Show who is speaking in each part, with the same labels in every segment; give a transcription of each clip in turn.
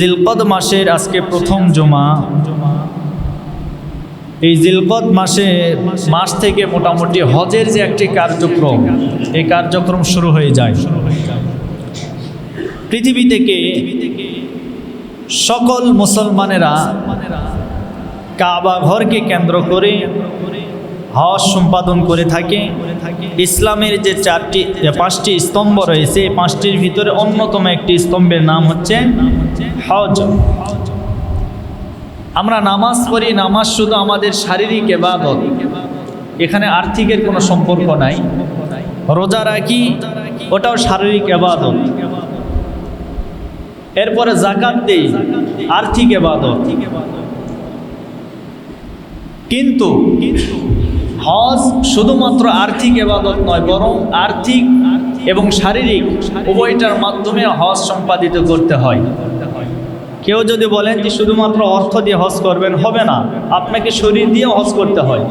Speaker 1: জিলকদ মাসের আজকে প্রথম জমা। এই জিলকদ মাসে মাস থেকে মোটামুটি হজের যে একটি কার্যক্রম, এই কার্যক্রম শুরু হয়ে যায়। পৃথিবী থেকে সকল মুসলমানেরা কাবা ঘরকে কেন্দ্র করে হজ সম্পাদন করে থাকে। ইসলামের যে চারটি পাঁচটি স্তম্ভ রয়েছে, এই পাঁচটির ভিতরে অন্যতম একটি স্তম্ভের নাম হচ্ছে হজ। আমরা নামাজ পড়ি, নামাজ শুধু আমাদের শারীরিক এবাদত। এখানে আর্থিকের কোনো সম্পর্ক নাই। রোজা রাখি, ওটাও শারীরিক এবাদত। এরপরে জাকাত দেই, আর্থিক এবাদত। কিন্তু হজ শুধুমাত্র আর্থিক এবাদত নয়, বরং আর্থিক এবং শারীরিক উভয়টার মাধ্যমে হজ সম্পাদিত করতে হয়। কেউ যদি বলেন যে শুধুমাত্র অর্থ দিয়ে হজ করবেন, হবে না। আপনাকে শরীর দিয়ে হজ করতে হয়।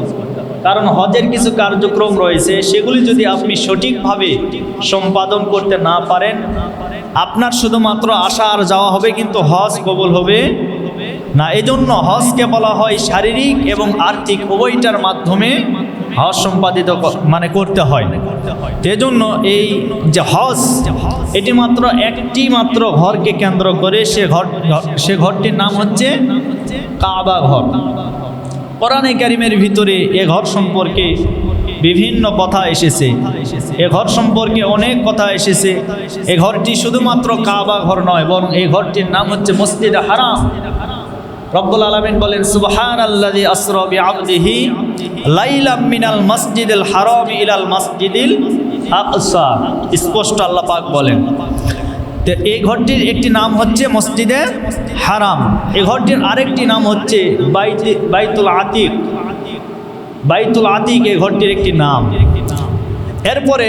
Speaker 1: কারণ হজের কিছু কার্যক্রম রয়েছে, সেগুলি যদি আপনি সঠিকভাবে সম্পাদন করতে না পারেন, আপনার শুধুমাত্র আসা আর যাওয়া হবে, কিন্তু হজ কবল হবে না। এজন্য হজকে বলা হয় শারীরিক এবং আর্থিক উভয়টার মাধ্যমে হজ সম্পাদিত মানে করতে হয়। এজন্য এই যে হজ, এটি মাত্র একটি মাত্র ঘরকে কেন্দ্র করে সে ঘর ঘর- সে ঘরটির নাম হচ্ছে কাবা ঘর। কোরআনে কারিমের ভিতরে এ ঘর সম্পর্কে বিভিন্ন কথা এসেছে। এ ঘর সম্পর্কে অনেক কথা এসেছে। এ ঘরটি শুধুমাত্র কাবা ঘর নয়, বরং এই ঘরটির নাম হচ্ছে মসজিদ হারাম। রব্বুল আলমিন বলেন সুবহান আল্লাদি আসরবি আবদিহি লাইলাম মিনাল মসজিদুল হারাম ইলাল মসজিদিল আকসা। স্পষ্ট আল্লাহ পাক বলেন। তো এই ঘরটির একটি নাম হচ্ছে মসজিদে হারাম। এই ঘরটির আরেকটি নাম হচ্ছে বাইতি, বাইতুল আতিক। বাইতুল আতিক এই ঘরটির একটি নাম। এরপরে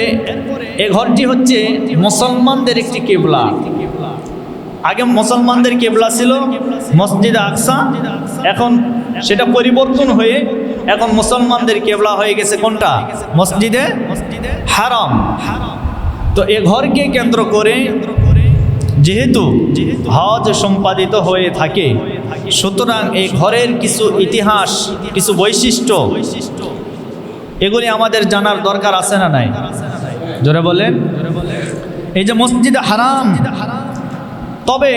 Speaker 1: এ ঘরটি হচ্ছে মুসলমানদের একটি কেবলা। আগে মুসলমানদের কেবলা ছিল, মসজিদ আকসা। এখন সেটা পরিবর্তন হয়ে এখন মুসলমানদের কেবলা হয়ে গেছে কোনটা? মসজিদে হারাম। তো এ ঘরকে কেন্দ্র করে যেহেতু হজ সম্পাদিত হয়ে থাকে, সুতরাং এই ঘরের কিছু ইতিহাস, কিছু বৈশিষ্ট্য, এগুলি আমাদের জানার দরকার আছে না নাই? জোরে বলেন। এই যে মসজিদ হারাম তবে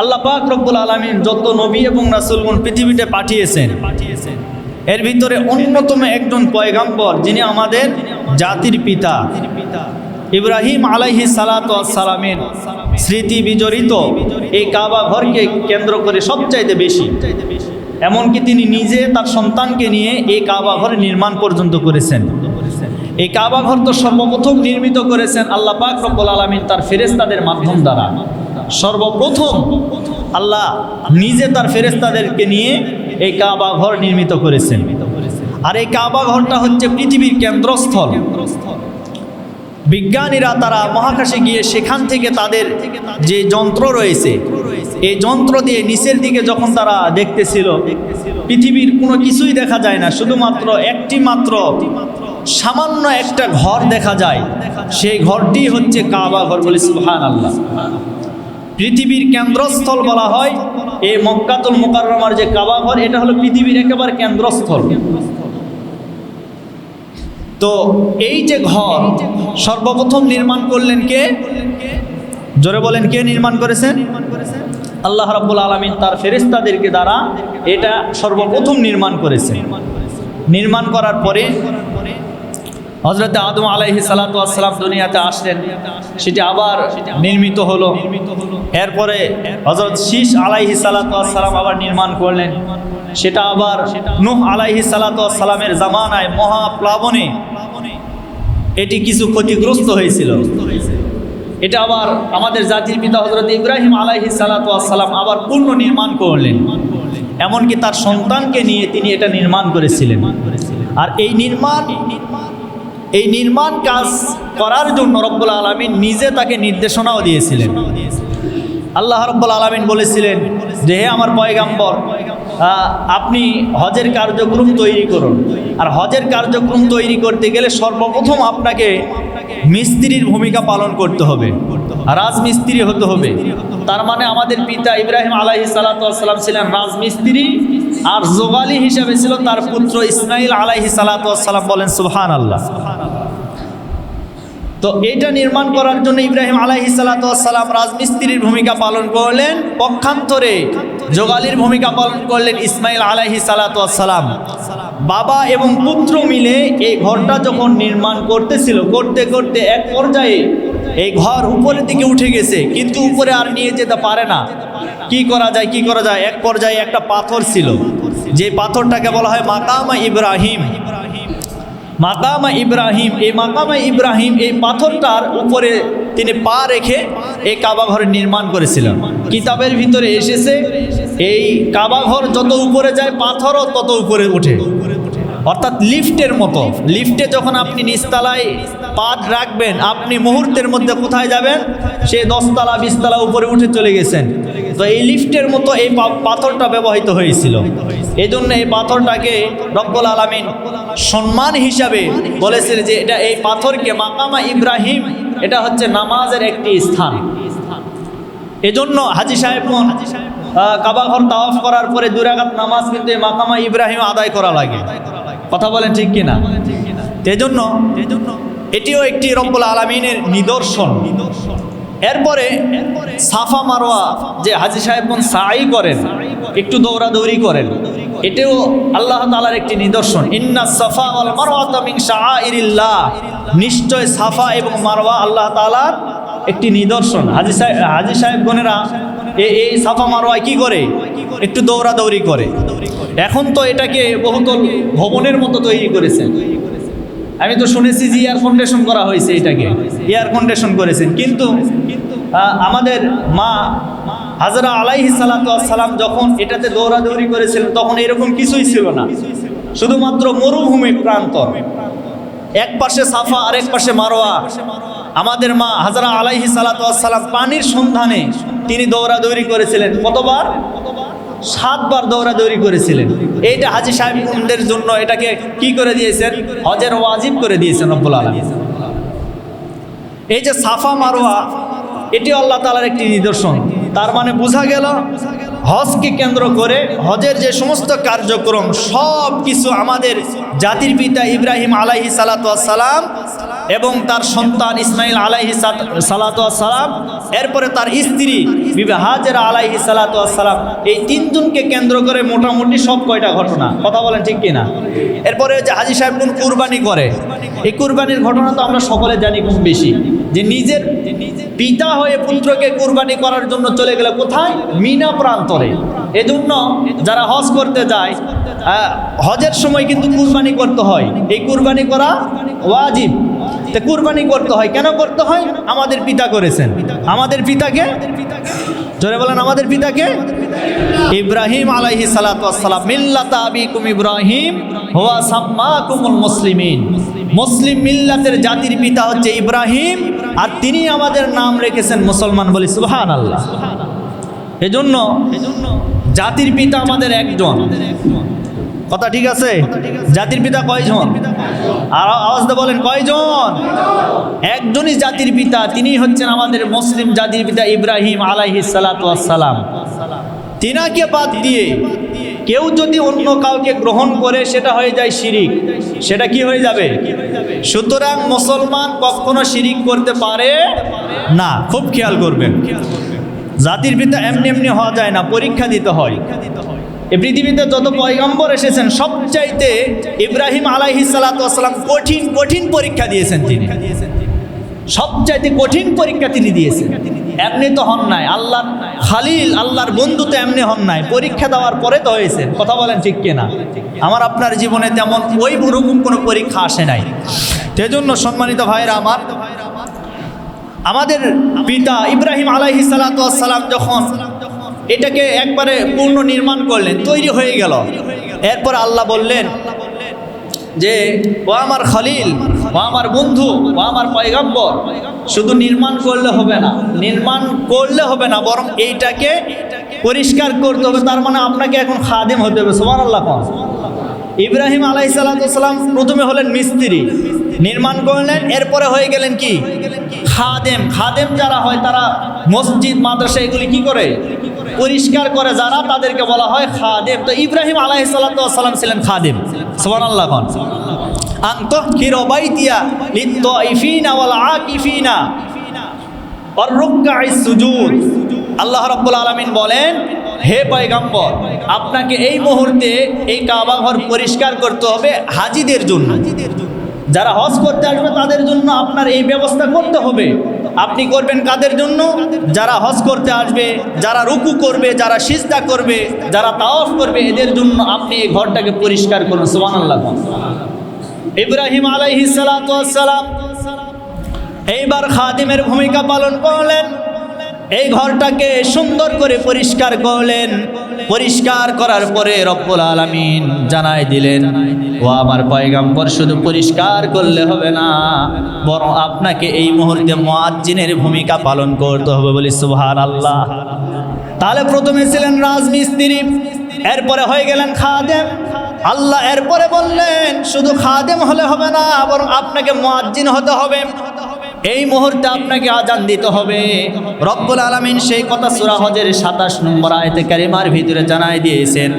Speaker 1: আল্লাহ পাক রব্বুল আলমিন যত নবী এবং রাসুলগুন পৃথিবীতে পাঠিয়েছেন পাঠিয়েছেন এর ভিতরে অন্যতম একজন পয়গাম্বর যিনি আমাদের জাতির পিতা। ইব্রাহিম আলাইহি সালামের স্মৃতি বিজড়িত এই কাবা ঘরকে কেন্দ্র করে সবচাইতে বেশি। এমনকি তিনি নিজে তার সন্তানকে নিয়ে এই কাবা ঘর নির্মাণ পর্যন্ত করেছেন। এই কাবা ঘর তো সর্বপ্রথম নির্মিত করেছেন আল্লাহ পাক রব্বুল আলমিন তার ফেরেস্তাদের মাধ্যম দ্বারা। সর্বপ্রথম আল্লাহ নিজে তার ফেরেস্তাদেরকে নিয়ে এই কাবা ঘর নির্মিত করেছেন। আর এই কাবা ঘরটা হচ্ছে পৃথিবীর কেন্দ্রস্থল। বিজ্ঞানীরা তারা মহাকাশে গিয়ে সেখান থেকে তাদের যে যন্ত্র রয়েছে, এই যন্ত্র দিয়ে নিচের দিকে যখন তারা দেখতেছিল, পৃথিবীর কোনো কিছুই দেখা যায় না। শুধুমাত্র একটি মাত্র, সামান্য একটা ঘর দেখা যায়। সেই ঘরটি হচ্ছে কাবা ঘর বলে সুহান আল্লাহ পৃথিবীর কেন্দ্রস্থল বলা হয় এই মক্কাতুল মোকাররমার যে কাবা ঘর, এটা হলো পৃথিবীর একেবারে কেন্দ্রস্থল। তো এই যে ঘর সর্বপ্রথম নির্মাণ করলেন কে? জোরে বলেন, কে নির্মাণ করেছেন? আল্লাহ রাব্বুল আলমিন তার ফেরেস্তাদেরকে দ্বারা এটা সর্বপ্রথম নির্মাণ করেছে নির্মাণ করার পরে হজরত আদম আলাইহি সালাতাম দুনিয়াতে আসলেন। সেটি আবার নির্মিত হলো। এরপরে হজরত শীষ আলাইহি সালাতাম আবার নির্মাণ করলেন। সেটা আবার নুহ আলাইহি সালাতামের জামানায় মহাপ্লাবনে এটি কিছু ক্ষতিগ্রস্ত হয়েছিল। এটা আবার আমাদের জাতির পিতা হজরত ইব্রাহিম আলাইহি সালাতাম আবার পূর্ণ নির্মাণ করলেন। এমনকি তার সন্তানকে নিয়ে তিনি এটা নির্মাণ করেছিলেন। আর এই নির্মাণ এই নির্মাণ কাজ করার জন্য রব্বুল আলমিন নিজে তাকে নির্দেশনাও দিয়েছিলেন। আল্লাহ রব্বুল আলমিন বলেছিলেন যে, হে আমার পয়গাম্বর আপনি হজের কার্যক্রম তৈরি করুন। আর হজের কার্যক্রম তৈরি করতে গেলে সর্বপ্রথম আপনাকে মিস্ত্রির ভূমিকা পালন করতে হবে। রাজমিস্ত্রি হতে হবে। তার মানে আমাদের পিতা ইব্রাহিম আলাইহি সালাতাম ছিলেন রাজমিস্ত্রি আর জোগালি হিসাবে ছিল তার পুত্র ইসমাইল আলাইহি সালাতাম বলেন সুহান আল্লাহ তো এটা নির্মাণ করার জন্য ইব্রাহিম আলাইহি সালাতাম রাজমিস্ত্রির ভূমিকা পালন করলেন, পক্ষান্তরে জোগালির ভূমিকা পালন করলেন ইসমাইল আলাইহি সালাতাম বাবা এবং পুত্র মিলে এই ঘরটা যখন নির্মাণ করতেছিল, করতে করতে এক পর্যায়ে এই ঘর উপরের দিকে উঠে গেছে, কিন্তু উপরে আর নিয়ে যেতে পারে না। কি করা যায়, কি করা যায়? এক পর্যায়ে একটা পাথর ছিল, যে পাথরটাকে বলা হয় মাকামা ইব্রাহিম। মাকামা ইব্রাহিম, এই মাকামা ইব্রাহিম এই পাথরটার উপরে তিনি পা রেখে এই কাবা ঘর নির্মাণ করেছিলেন। কিতাবের ভিতরে এসেছে, এই কাবাঘর যত উপরে যায় পাথরও তত উপরে ওঠে। অর্থাৎ লিফটের মতো। লিফটে যখন আপনি নিচতলায় পা রাখবেন, আপনি মুহূর্তের মধ্যে কোথায় যাবেন? সে দশতলা, বিশতলা উপরে উঠে চলে গেছেন। তো এই লিফটের মতো এই পাথরটা ব্যবহৃত হয়েছিল। এই জন্য এই পাথরটাকে রব্বুল আলমিন সম্মান হিসাবে বলেছেন যে এটা এই পাথরকে মাকামা ইব্রাহিম, এটা হচ্ছে নামাজের একটি স্থান। এজন্য হাজি সাহেব কাবা ঘর তাওয়াফ করার পরে দুরাগাত নামাজ কিন্তু এই মাকামা ইব্রাহিম আদায় করা লাগে। কথা বলেন ঠিক কিনা? এজন্য এটিও একটি রব্বুল আলমিনের নিদর্শন। এরপরে সাফা মারোয়া যে হাজি সাহেবগণ সাই করেন, একটু দৌড়াদৌড়ি করেন। এটাও আল্লাহ তালার একটি নিদর্শন। ইন্না সাফা ওয়াল মারওয়াতা মিন শাআইরিল্লাহ। নিশ্চয় সাফা এবং মারওয়া আল্লাহ তালার একটি নিদর্শন। হাজি সাহেব হাজি সাহেবগণেরা এই সাফা মারোয়ায় কি করে? একটু দৌড়াদৌড়ি করে। এখন তো এটাকে বহুতল ভবনের মতো তৈরি করেছেন। আমি তো শুনেছি যে এয়ার কন্ডিশন করা হয়েছে এটাকে। এয়ার কন্ডিশন করেছেন। কিন্তু আমাদের মা হাজরা আলাইহি সালাম যখন এটাতে দৌড়াদৌড়ি করেছিলেন, তখন এরকম কিছুই ছিল না। শুধুমাত্র মরুভূমি প্রান্তর। এক পাশে সাফা আর এক পাশে মারোয়া। আমাদের মা হাজরা আলাইহি সালাম পানির সন্ধানে তিনি দৌড়াদৌড়ি করেছিলেন। কতবার? সাতবার দৌড়াদৌড়ি করেছিলেন। এইটা হাজি সাহেবদের জন্য এটাকে কি করে দিয়েছেন? হজের ওয়াজিব করে দিয়েছেন রব্বুল আলম এই যে সাফা মারোয়া এটি আল্লাহ তালার একটি নিদর্শন। তার মানে বোঝা গেল, হজকে কেন্দ্র করে হজের যে সমস্ত কার্যক্রম, সব কিছু আমাদের জাতির পিতা ইব্রাহিম আলাইহি সালাতাম এবং তার সন্তান ইসমাইল আলাইহি সালাতাম এরপরে তার স্ত্রী বিবে হাজেরা আলাইহি সালাতাম এই তিনজনকে কেন্দ্র করে মোটামুটি সব কয়টা ঘটনা, কথা বলেন ঠিক কিনা? এরপরে যে হাজি সাহেব কোন কুরবানি করে, এই কুরবানির ঘটনা তো আমরা সকলে জানি খুব বেশি, যে নিজের পিতা হয়ে পুত্রকে কুরবানি করার জন্য চলে গেলে কোথায়? মিনা প্রান্তরে। এজন্য যারা হজ করতে যায় হজের সময় কিন্তু কুরবানি করতে হয়। এই কুরবানি করা ওয়াজিব। তো কুরবানি করতে হয়। কেন করতে হয়? আমাদের পিতা করেছেন। আমাদের পিতাকে? জোরে বলেন, আমাদের পিতাকে? ইব্রাহিম আলাইহি সালাতাম মিল্লাতা আবিকুম ইব্রাহিম, হুয়া সাম্মাকুমুল মুসলিমিন। মুসলিম মিল্লাতের জাতির পিতা হচ্ছে ইব্রাহিম। আর তিনি আমাদের নাম রেখেছেন মুসলমান বলি সুবহান আল্লাহ এজন্য জাতির পিতা আমাদের একজন। কথা ঠিক আছে? জাতির পিতা কয়জন? আর আওয়াজ বলেন, কয়জন? একজনই জাতির পিতা, তিনি হচ্ছেন আমাদের মুসলিম জাতির পিতা ইব্রাহিম আলাইহি সালাম। তিনাকে বাদ দিয়ে কেউ যদি অন্য কাউকে গ্রহণ করে, সেটা হয়ে যায় শিরিক। সেটা কি হয়ে যাবে? সুতরাং মুসলমান কখনো শিরিক করতে পারে না। খুব খেয়াল করবেন। জাতির পিতা এমনি এমনি হওয়া যায় না, পরীক্ষা দিতে হয়। এই পৃথিবীতে যত পয়গম্বর এসেছেন, সবচাইতে ইব্রাহিম আলাইহি সালাতাম কঠিন কঠিন পরীক্ষা দিয়েছেন তিনি। সবচাইতে কঠিন পরীক্ষা তিনি দিয়েছেন। এমনি তো হন নাই। আল্লাহর খালিল, আল্লাহর বন্ধু তো এমনি হন নাই। পরীক্ষা দেওয়ার পরে তো হয়েছে। কথা বলেন ঠিক কিনা? আমার আপনার জীবনে তেমন ওই রকম কোনো পরীক্ষা আসে নাই। সেজন্য সম্মানিত ভাইরা আমার, আমাদের পিতা ইব্রাহিম আলাইহি সালাম যখন এটাকে একবারে পূর্ণ নির্মাণ করলেন, তৈরি হয়ে গেল। এরপর আল্লাহ বললেন যে, ও আমার খলিল আমার বন্ধু, ও আমার পয়গাম্বর, শুধু নির্মাণ করলে হবে না, নির্মাণ করলে হবে না, বরং এইটাকে পরিষ্কার করতে হবে, তার মানে আপনাকে এখন খাদেম হতে হবে সোমান আল্লাহ ইব্রাহিম আলাই সালাম প্রথমে হলেন মিস্ত্রি, নির্মাণ করলেন, এরপরে হয়ে গেলেন কি? খাদেম। খাদেম যারা হয়, তারা মসজিদ, মাদ্রাসা, এগুলি কি করে? পরিষ্কার করে যারা, তাদেরকে বলা হয় খাদেম। তো ইব্রাহিম আলাইহিস সালাম ছিলেন খাদেম, সুবহানাল্লাহ খান সুজুদ। আল্লাহ রাব্বুল আলামিন বলেন, হে পয়গাম্বর, আপনাকে এই মুহূর্তে এই কাবা ঘর পরিষ্কার করতে হবে হাজিদের জন্য। যারা হজ করতে আসবে তাদের জন্য আপনার এই ব্যবস্থা করতে হবে। আপনি করবেন কাদের জন্য? যারা হজ করতে আসবে, যারা রুকু করবে, যারা সিজদা করবে, যারা তাওয়াফ করবে, এদের জন্য আপনি এই ঘরটাকে পরিষ্কার করুন। সুবহানাল্লাহ। ইব্রাহিম আলাইহিস সালাম এইবার খাদিমের ভূমিকা পালন করলেন। এই ঘরটাকে সুন্দর করে পরিষ্কার করলেন। পরিষ্কার করার পরে রব্বুল আলামিন জানাই দিলেন, ও আমার পয়গাম্বর, শুধু পরিষ্কার করলে হবে না, বরং আপনাকে এই মুহূর্তে মুয়াজ্জিনের ভূমিকা পালন করতে হবে বলি সুবহান আল্লাহ তাহলে প্রথমে ছিলেন রাজমিস্ত্রি, এরপরে হয়ে গেলেন খাদেম। আল্লাহ এরপরে বললেন, শুধু খাদেম হলে হবে না, বরং আপনাকে মুয়াজ্জিন হতে হবে। এই মুহূর্তে আপনাকে আজান দিতে হবে। রব্বুল আলামিন সেই কথা সূরা হজের 27 নম্বর আয়াতে কারিমার ভিতরে জানাই দিয়েছেন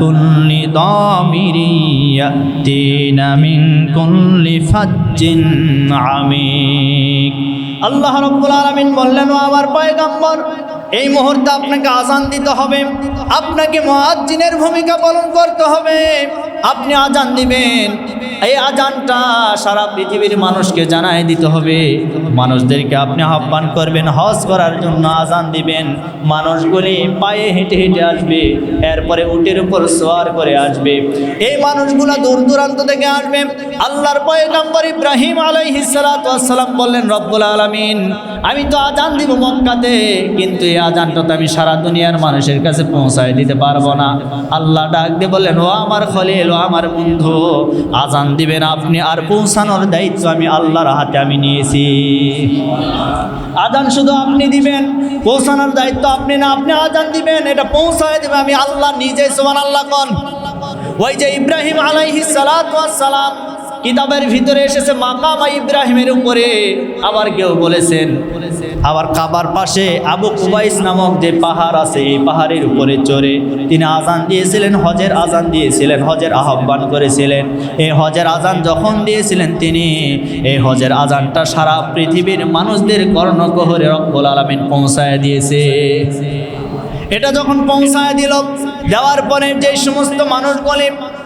Speaker 1: কুল্লি কুল্লি ফাজ্জিন আমিক। আল্লাহ রব্বুল আলমিন বললেন আমার পয়গাম্বর, এই মুহূর্তে আপনাকে আজান দিতে হবে। আপনাকে মহাজিনের ভূমিকা পালন করতে হবে। আপনি আজান দিবেন। এই আজানটা সারা পৃথিবীর মানুষকে জানাই দিতে হবে। মানুষদেরকে আপনি আহ্বান করবেন, হজ করার জন্য আজান দিবেন। মানুষগুলি পায়ে হেঁটে হেঁটে আসবে, এরপরে উটের উপর সোয়ার করে আসবে। এই মানুষগুলা দূর দূরান্ত থেকে আসবে। আল্লাহর পয়গম্বর ইব্রাহিম আলাইহিস সালাতু ওয়াস সালাম বললেন, রব্বুল আলামিন, আমি তো আজান দিব মক্কাতে, কিন্তু এই আজানটা তো আমি সারা দুনিয়ার মানুষের কাছে পৌঁছায় দিতে পারব না। আল্লাহ ডাক দিয়ে বললেন, ও আমার খলিল, ও আমার বন্ধু, আজান দিবেন আপনি। আর পৌঁছানোর দায়িত্ব আমি আল্লাহর হাতে আমি নিয়েছি। আজান শুধু আপনি দিবেন, পৌঁছানোর দায়িত্ব আপনি না, আপনি আজান দিবেন, এটা পৌঁছায় দিবে আমি আল্লাহ নিজে সোমান আল্লাহ কন। ওই যে ইব্রাহিম আলাইহি সালাম কিতাবের ভিতরে এসেছে, মাকামা ইব্রাহিমের উপরে। আবার কেউ বলেছেন আবার কাবার পাশে আবু কুবাইস নামক যে পাহাড় আছে, এই পাহাড়ের উপরে চড়ে তিনি আজান দিয়েছিলেন, হজের আজান দিয়েছিলেন, হজের আহ্বান করেছিলেন। এই হজের আজান যখন দিয়েছিলেন তিনি, এই হজের আজানটা সারা পৃথিবীর মানুষদের কর্ণকহরে রব্বুল আলমিন পৌঁছায় দিয়েছে। এটা যখন পৌঁছায় দিল, দেওয়ার পরে যে সমস্ত মানুষ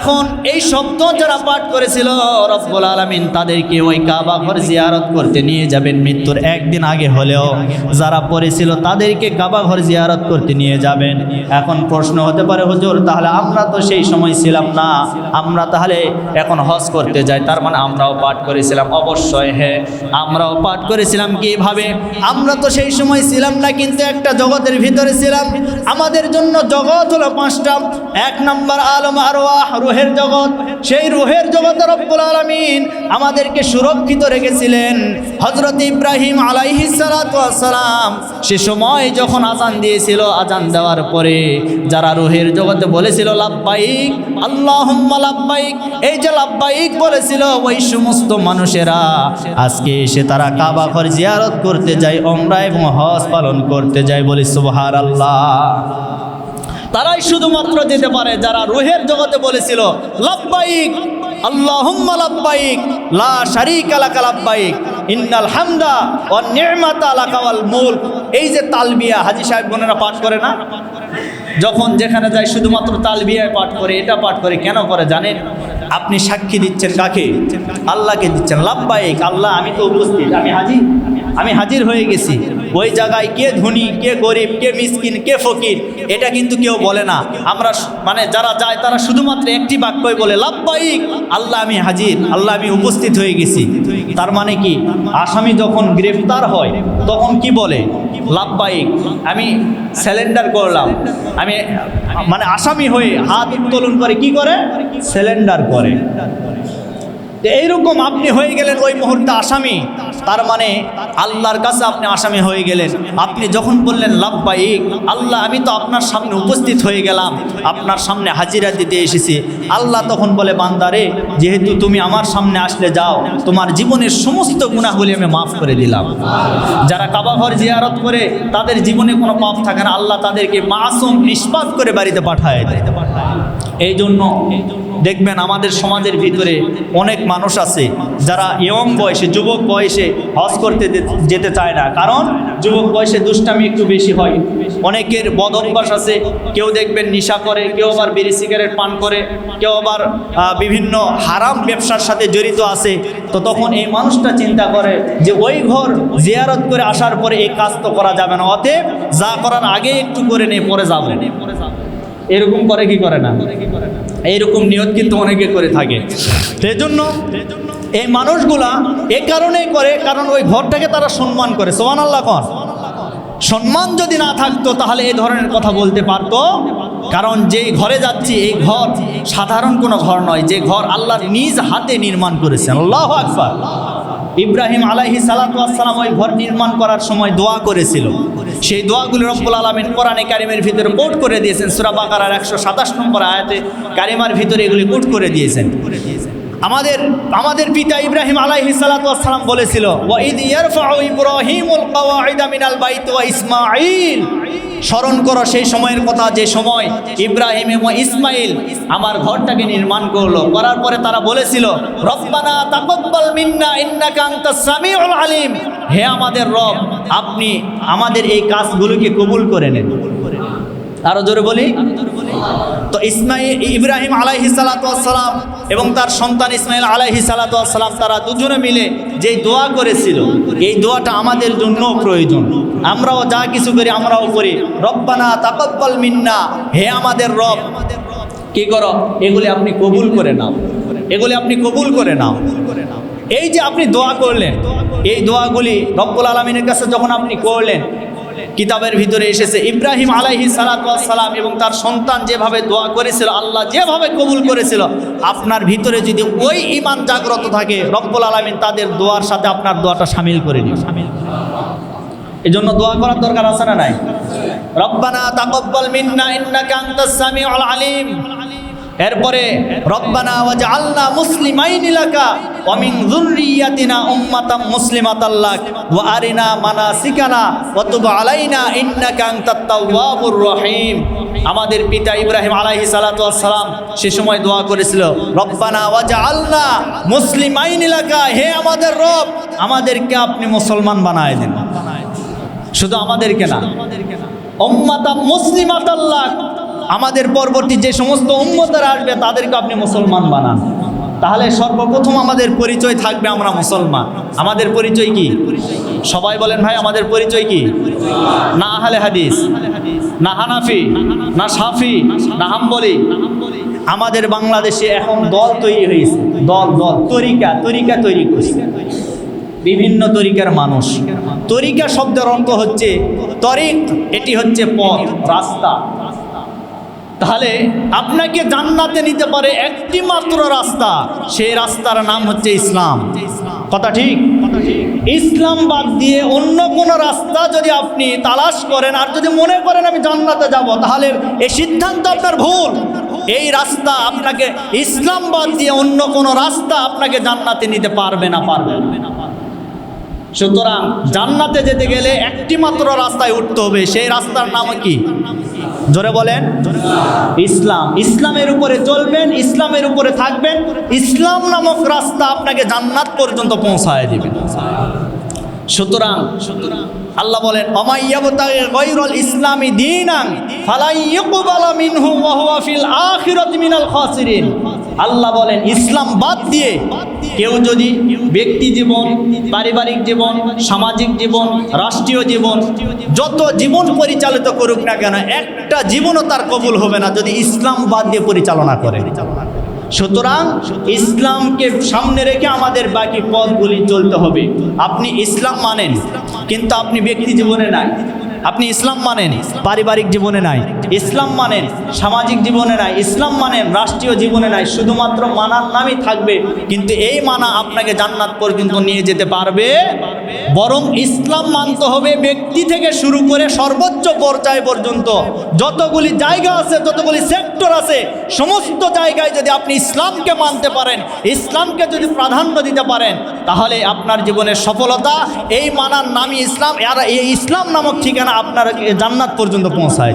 Speaker 1: এখন এই শব্দ যারা পাঠ করেছিল, রব্বুল আলামিন তাদেরকে ওই কাবা ঘর জিয়ারত করতে নিয়ে যাবেন। মৃত্যুর একদিন আগে হলেও যারা পড়েছিল, তাদেরকে কাবা ঘর জিয়ারত করতে নিয়ে যাবেন। এখন প্রশ্ন হতে পারে, হুজুর, তাহলে আমরা তো সেই সময় ছিলাম না। আমরা তাহলে এখন হজ করতে যাই, তার মানে আমরাও পাঠ করেছিলাম। অবশ্যই হ্যাঁ আমরাও পাঠ করেছিলাম কীভাবে আমরা তো সেই সময় ছিলাম না, কিন্তু একটা জগতের ভিতরে ছিলাম। আমাদের জন্য জগৎ হলো পাঁচটা। এক নম্বর আলম আরওয়াহ রুহের জগৎ, সেই রুহের জগতে রব্বুল আলামিন আমাদেরকে সুরক্ষিত রেখেছিলেন। হজরত ইব্রাহিম আলাইহিস সালাতু সালাম সে সময় যখন আজান দিয়েছিল আজান দেওয়ার পরে যারা রুহের জগতে বলেছিল, লাব্বাইক, আল্লাহুম্মা লাব্বাইক এই যে লাব্বাইক বলেছিল, ওই সমস্ত মানুষেরা আজকে এসে তারা কাবা ঘর জিয়ারত করতে যায়, ওমরা এবং হজ পালন করতে যায় বলে বলি সুবহানাল্লাহ। তারাই শুধুমাত্র যেতে পারে যারা রুহের জগতে বলেছিল, লাব্বাইক, আল্লাহুম্মা লাব্বাইক, লা শারীকা লাকা লাব্বাইক, ইন্নাল হামদা ওয়ান নি'মাতা লাকা ওয়াল এই যে তালবিয়া, হাজী সাহেব বোনেরা পাঠ করে না? যখন যেখানে যায় শুধুমাত্র তালবিয়ায় পাঠ করে, এটা পাঠ করে, কেন করে জানেন? আপনি সাক্ষী দিচ্ছেন কাকে? আল্লাহকে দিচ্ছেন। লাভবাহিক আল্লাহ, আমি তো উপস্থিত, আমি হাজির আমি হাজির হয়ে গেছি। ওই জায়গায় কে ধনী, কে গরিব, কে মিসকিন, কে ফকির, এটা কিন্তু কেউ বলে না। আমরা মানে যারা যায়, তারা শুধুমাত্র একটি বাক্যই বলে লাভবাহিক আল্লাহ আমি হাজির, আল্লাহ আমি উপস্থিত হয়ে গেছি। তার মানে কি? আসামি যখন গ্রেফতার হয়, তখন কি বলে? লাভবাহিক আমি স্যালেন্ডার করলাম। আমি মানে আসামি হয়ে হাত উত্তোলন করে কি করে? সিলিন্ডার করে। এইরকম আপনি হয়ে গেলেন ওই মুহূর্তে আসামি। তার মানে আল্লাহর কাছে আপনি আসামি হয়ে গেলেন। আপনি যখন বললেন লাভবাইক আল্লাহ, আমি তো আপনার সামনে উপস্থিত হয়ে গেলাম। আপনার সামনে হাজিরা দিতে এসেছি। আল্লাহ তখন বলে বান্দারে যেহেতু তুমি আমার সামনে আসলে যাও, তোমার জীবনের সমস্ত গুণাগুলি আমি মাফ করে দিলাম। যারা কাবাঘর জিয়ারত করে, তাদের জীবনে কোনো পাপ থাকে না। আল্লাহ তাদেরকে মাসুম, নিষ্পাপ করে বাড়িতে পাঠায় দেয়। এই জন্য দেখবেন আমাদের সমাজের ভিতরে অনেক মানুষ আছে যারা ইয়ং বয়সে, যুবক বয়সে হজ করতে যেতে চায় না। কারণ যুবক বয়সে দুষ্টামি একটু বেশি হয়। অনেকের বদ অভ্যাস আছে, কেউ দেখবেন নেশা করে, কেউ আবার বিড়ি সিগারেট পান করে, কেউ আবার বিভিন্ন হারাম ব্যবসার সাথে জড়িত আছে। তো তখন এই মানুষটা চিন্তা করে যে ওই ঘর জিয়ারত করে আসার পরে এই কাজ তো করা যাবে না। অতএব যা করার আগে একটু করে নেই পরে যাব। এরকম করে কি করে না? এইরকম নিয়ত কিন্তু অনেকে করে থাকে। সেই জন্য এই মানুষগুলা এ কারণেই করে, কারণ ওই ঘরটাকে তারা সম্মান করে। সোমান আল্লাহ কন। সম্মান যদি না থাকতো, তাহলে এই ধরনের কথা বলতে পারতো। কারণ যেই ঘরে যাচ্ছি, এই ঘর সাধারণ কোনো ঘর নয়, যে ঘর আল্লাহ নিজ হাতে নির্মাণ করেছেন। আল্লাহ আকবার। ইব্রাহিম আলাহি সালাতাম ওই ঘর নির্মাণ করার সময় দোয়া করেছিল। সেই দোয়াগুলি রব্বুল আলমিন কোরআনে কারিমের ভিতরে কোট করে দিয়েছেন। সুরাবাকার একশো সাতাশ নম্বর আয়াতে কারিমার ভিতরে এগুলি কোট করে দিয়েছেন। আমাদের আমাদের পিতা ইব্রাহিম আলাইহি সালাতাম বলেছিল ওয়াইদ ইয়ারফাউ ইব্রাহিমুল মিনাল বাইত ওয়া ইসমাঈল। স্মরণ করো সেই সময়ের কথা, যে সময় ইব্রাহিম এবং ইসমাইল আমার ঘরটাকে নির্মাণ করল। করার পরে তারা বলেছিল, রব্বানা তাকব্বাল মিন্না ইন্নাকা আনতাস সামিউল আলিম। হে আমাদের রব, আপনি আমাদের এই কাজগুলোকে কবুল করে নেন। আরও জোরে বলি। তো ইসমাইল ইব্রাহিম আলাইহি সালাতাম এবং তার সন্তান ইসমাইল আলাইহি সালাতাম তারা দুজনে মিলে যেই দোয়া করেছিল, এই দোয়াটা আমাদের জন্য প্রয়োজন। আমরাও যা কিছু করি, আমরাও করি। রব্বানা তাকব্বাল মিন্না, হে আমাদের রব। কি করো? এগুলি আপনি কবুল করে নাও। এগুলি আপনি কবুল করে নাও। এই যে আপনি দোয়া করলেন, এই দোয়াগুলি রব্বুল আলমিনের কাছে যখন আপনি করলেন কিতাবের ভিতরে এসেছে, ইব্রাহিম আলাইহি সালাম এবং তার সন্তান যেভাবে দোয়া করেছিল, আল্লাহ যেভাবে কবুল করেছিল, আপনার ভিতরে যদি ওই ইমান জাগ্রত থাকে, রব্বুল আলমিন তাদের দোয়ার সাথে আপনার দোয়াটা সামিল করে নিন এই জন্য দোয়া করার দরকার আছে না নাই? রব্বানা তাকব্বাল মিন্না ইন্নাকা আনতাস সামিউল আলিম। এরপরে, রব্বানা ওয়াজআলনা মুসলিমাইনি লাকা ওয়া মিন যুররিয়াতিনা উম্মাতাম মুসলিমাতাল লাক ওয়া আরিনা মানাসিকানা ওয়া তুব আলাইনা ইন্নাকা আনতাত তাওয়াবুর রহিম। আমাদের পিতা ইব্রাহিম আলাইহিস সালাতু সালাম সে সময় দোয়া করেছিল, রব্বানা ওয়াজআলনা মুসলিমাইনি লাকা, হে আমাদের রব, আমাদেরকে আপনি মুসলমান বানায় দিন। শুধু আমাদেরকে না উম্মাতা মুসলিমাত আল্লাহ আমাদের পরবর্তী যে সমস্ত উম্মতারা আসবে, তাদেরকে আপনি মুসলমান বানান। তাহলে সর্বপ্রথম আমাদের পরিচয় থাকবে আমরা মুসলমান। আমাদের পরিচয় কি? সবাই বলেন ভাই, আমাদের পরিচয় কি? না আহলে হাদিস, না হানাফি, না সাফি, না হাম্বলি। আমাদের বাংলাদেশে এখন দল তৈরি হয়েছে। দল দল, তরিকা তরিকা তৈরি করছে। বিভিন্ন তরিকার মানুষ। তরিকা শব্দের অর্থ হচ্ছে তরিক, এটি হচ্ছে পথ, রাস্তা। তাহলে আপনাকে জান্নাতে নিতে পারে একটি মাত্র রাস্তা। সেই রাস্তার নাম হচ্ছে ইসলাম। কথা ঠিক? ইসলাম বাদ দিয়ে অন্য কোনো রাস্তা যদি আপনি তালাশ করেন আর যদি মনে করেন আমি জান্নাতে যাব, তাহলে এই সিদ্ধান্ত আপনার ভুল। এই রাস্তা আপনাকে ইসলাম বাদ দিয়ে অন্য কোনো রাস্তা আপনাকে জান্নাতে নিতে পারবে না পারবে না। সুতরাং জান্নাতে যেতে গেলে একটি মাত্র রাস্তায় উঠতে হবে। সেই রাস্তার নাম কি? জোরে বলেন। ইসলাম। ইসলামের উপরে চলবেন, ইসলামের উপরে থাকবেন। ইসলাম নামক রাস্তা আপনাকে জান্নাত পর্যন্ত পৌঁছায় দিবে। সুতরাং আল্লাহ বলেন ইসলামী দিনাং আল্লাহ বলেন, ইসলাম বাদ দিয়ে কেউ যদি ব্যক্তি জীবন, পারিবারিক জীবন, সামাজিক জীবন, রাষ্ট্রীয় জীবন, যত জীবন পরিচালিত করুক না কেন, একটা জীবনও তার কবুল হবে না যদি ইসলাম বাদ দিয়ে পরিচালনা করে। সুতরাং ইসলামকে সামনে রেখে আমাদের বাকি পথগুলি চলতে হবে। আপনি ইসলাম মানেন, কিন্তু আপনি ব্যক্তি জীবনে নাই। আপনি ইসলাম মানেন, পারিবারিক জীবনে নাই। ইসলাম মানেন, সামাজিক জীবনে নাই। ইসলাম মানেন রাষ্ট্রীয় জীবনে নাই। শুধুমাত্র মানার নামই থাকবে। কিন্তু এই মানা আপনাকে জান্নাত পর্যন্ত নিয়ে যেতে পারবে বরং ইসলাম মানতে হবে ব্যক্তি থেকে শুরু করে সর্বোচ্চ পর্যায় পর্যন্ত যতগুলি জায়গা আছে যতগুলি সেক্টর আছে, সমস্ত জায়গায় যদি আপনি ইসলামকে মানতে পারেন, ইসলামকে যদি প্রাধান্য দিতে পারেন, তাহলে আপনার জীবনের সফলতা, এই মানার নামই ইসলাম আর এই ইসলাম নামক ঠিকানা আপনার জান্নাত পর্যন্ত পৌঁছায়।